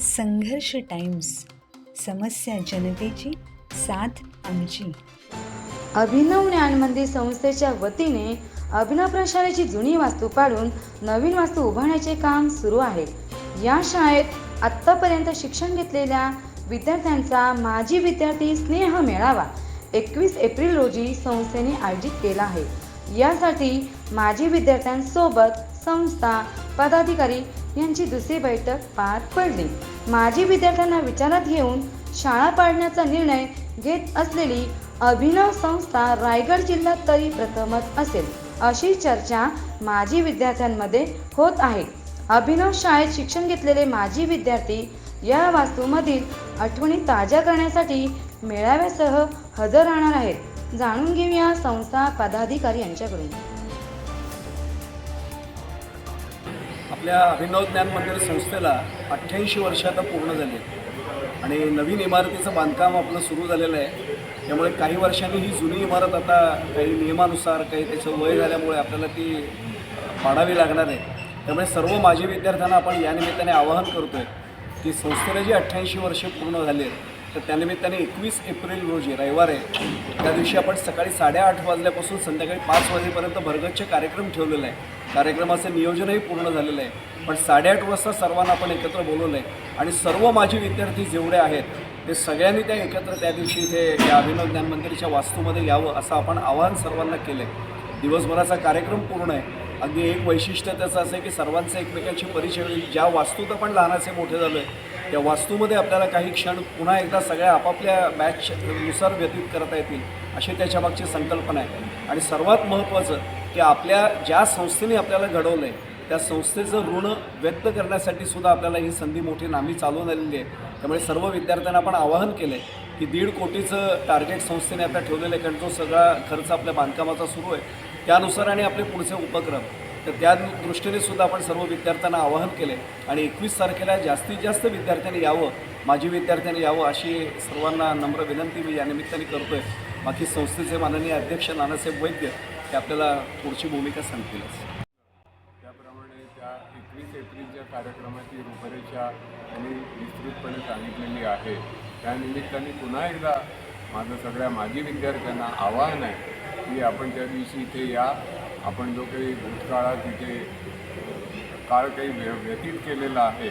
संघर्ष टाइम्स समस्या जनतेची साथ आमची. अभिनव ज्ञान मंदिर संस्थेच्या वतीने अभिनव प्रशालेची जुनी वास्तू पाडून नवीन वास्तू उभारण्याचे काम सुरू आहे. या शाळेत आत्तापर्यंत शिक्षण घेतलेल्या विद्यार्थ्यांचा माजी विद्यार्थी स्नेह मेळावा एकवीस एप्रिल रोजी संस्थेने आयोजित केला आहे. यासाठी माजी विद्यार्थ्यांसोबत संस्था पदाधिकारी यांची दुसरी बैठक पार पडली. माजी विद्यार्थ्यांना विचारात घेऊन शाळा पाडण्याचा निर्णय घेत असलेली अभिनव संस्था रायगड जिल्ह्यात तरी प्रथमच असेल अशी चर्चा माजी विद्यार्थ्यांमध्ये होत आहे. अभिनव शाळेत शिक्षण घेतलेले माजी विद्यार्थी या वास्तूमधील आठवणी ताज्या करण्यासाठी मेळाव्यासह हजर राहणार आहेत. जाणून घेऊया संस्था पदाधिकारी यांच्याकडून. आपल्या अभिनव ज्ञान मंदिर संस्थेला अठ्ठ्याऐंशी वर्ष आता पूर्ण झाली आहेत. आणि नवीन इमारतीचं बांधकाम आपलं सुरू झालेलं आहे त्यामुळे काही वर्षांनी ही जुनी इमारत आता काही नियमानुसार काही त्याचं वय झाल्यामुळे आपल्याला ती पाडावी लागणार आहे त्यामुळे सर्व माजी विद्यार्थ्यांना आपण या निमित्ताने आवाहन करतो आहे की संस्थेला जी अठ्ठ्याऐंशी वर्षे पूर्ण झाली आहेत तर त्यानिमित्ताने एकवीस एप्रिल रोजी रविवार आहे त्या दिवशी आपण सकाळी साडेआठ वाजल्यापासून संध्याकाळी पाच वाजेपर्यंत भरगच्चे कार्यक्रम ठेवलेला आहे. कार्यक्रमाचं नियोजनही पूर्ण झालेलं आहे. पण साडेआठ वाजता सर्वांना आपण एकत्र बोलवलं आहे. आणि सर्व माझे विद्यार्थी जेवढे आहेत ते सगळ्यांनी त्या एकत्र त्या दिवशी इथे या अभिनव ज्ञान मंदिराच्या वास्तूमध्ये यावं असं आपण आवाहन सर्वांना केलं आहे दिवसभराचा कार्यक्रम पूर्ण आहे. अगदी एक वैशिष्ट्य त्याचं असं आहे की सर्वांचं एकमेकांशी परिचय होईल. ज्या वास्तूत आपण लहानाचे मोठे झालो आहे त्या वास्तूमध्ये आपल्याला काही क्षण पुन्हा एकदा सगळ्या आपापल्या मॅचनुसार व्यतीत करता येतील अशी त्याच्यामागची संकल्पना आहे. आणि सर्वात महत्त्वाचं की आपल्या ज्या संस्थेने आपल्याला घडवलं आहे त्या संस्थेचं ऋण व्यक्त करण्यासाठी सुद्धा आपल्याला ही संधी मोठी नामी चालवून आलेली आहे. त्यामुळे सर्व विद्यार्थ्यांना आपण आवाहन केलं आहे की दीड कोटीचं टार्गेट संस्थेने आता ठेवलेलं आहे कारण जो सगळा खर्च आपल्या बांधकामाचा सुरू आहे. त्यानुसार आणि आपले पुढचे उपक्रम. तर त्या दृष्टीने सुद्धा आपण सर्व विद्यार्थ्यांना आवाहन केले. आणि एकवीस तारखेला जास्तीत जास्त विद्यार्थ्यांनी यावं माजी विद्यार्थ्यांनी यावं अशी सर्वांना नम्र विनंती मी या निमित्ताने करतो आहे बाकी संस्थेचे माननीय अध्यक्ष नानासाहेब वैद्य हे आपल्याला पुढची भूमिका सांगतीलच. त्याप्रमाणे त्या एकवीस एप्रिलच्या कार्यक्रमाची रूपरेषा त्यांनी विस्तृतपणे सांगितलेली आहे. त्यानिमित्ताने पुन्हा एकदा माझं सगळ्या माजी विद्यार्थ्यांना आवाहन आहे की आपण त्या दिवशी इथे या. आपण जो काही भूतकाळात इथे काळ काही व्य व्यतीत केलेला आहे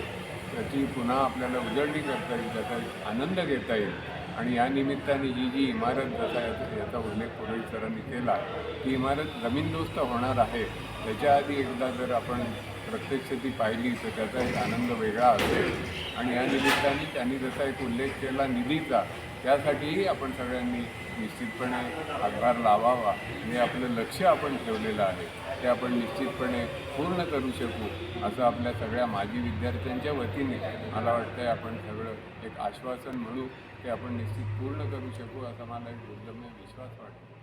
त्याची पुन्हा आपल्याला उजळणी करता येईल त्याचा आनंद घेता येईल. आणि या निमित्ताने ही जी इमारत जसा याचा याचा उल्लेख पुरोहित सरांनी केला ती इमारत जमीनदोस्त होणार आहे. त्याच्या आधी एकदा जर आपण प्रत्यक्ष ती पाहिली तर त्याचा एक आनंद वेगळा असेल. आणि या निमित्ताने त्यांनी जसा एक उल्लेख केला निधीचा त्यासाठीही आपण सगळ्यांनी निश्चितपणे हातभार लावावा. हे आपलं लक्ष आपण ठेवलेलं आहे. ते आपण निश्चितपणे पूर्ण करू शकू असं आपल्या सगळ्या माजी विद्यार्थ्यांच्या वतीने मला वाटतं आहे आपण सगळं एक आश्वासन म्हणू ते आपण निश्चित पूर्ण करू शकू असा मला एक दुर्दम्य विश्वास वाटतो.